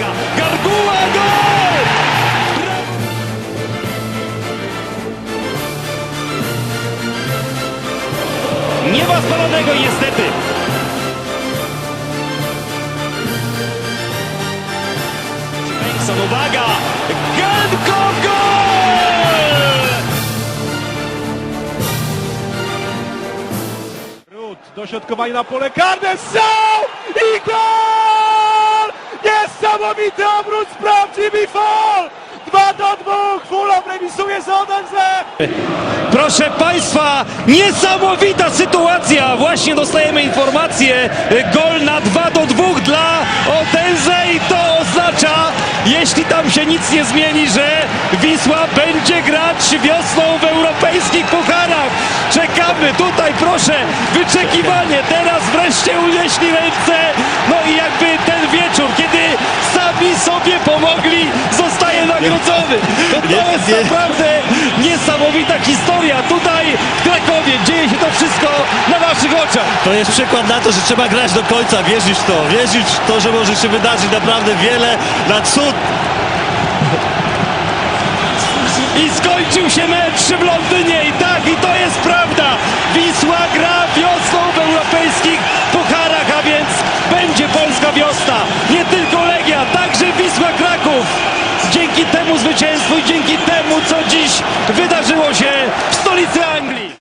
uwaga, gol! Nie ma spalonego niestety. Bengtson, uwaga, Genko gol! Rut, dośrodkowanie na pole karne, i gol! Niesamowity obrót z prawdziwy fol! 2 do 2, Fulham remisuje z Odense! Proszę Państwa, niesamowita sytuacja. Właśnie dostajemy informację. Gol na 2 do 2 dla Odense i to oznacza, jeśli tam się nic nie zmieni, że Wisła będzie grać wiosną w europejskich pucharach. Czekamy tutaj, proszę, wyczekiwanie. Teraz wreszcie unieśli ręce. Pomogli, zostaje nagrodzony. To jest naprawdę niesamowita historia. Tutaj w Krakowie dzieje się to wszystko na naszych oczach. To jest przykład na to, że trzeba grać do końca, wierzyć w to, wierzyć w to, że może się wydarzyć naprawdę wiele na cud. I skończył się mecz Londynie i tak, i to jest prawda. Wisła gra wiosną w europejskich pucharach, a więc będzie polska wiosna. Nie tylko Legia, także Wisła Kraków. Dzięki temu zwycięstwu i dzięki temu, co dziś wydarzyło się w stolicy Anglii.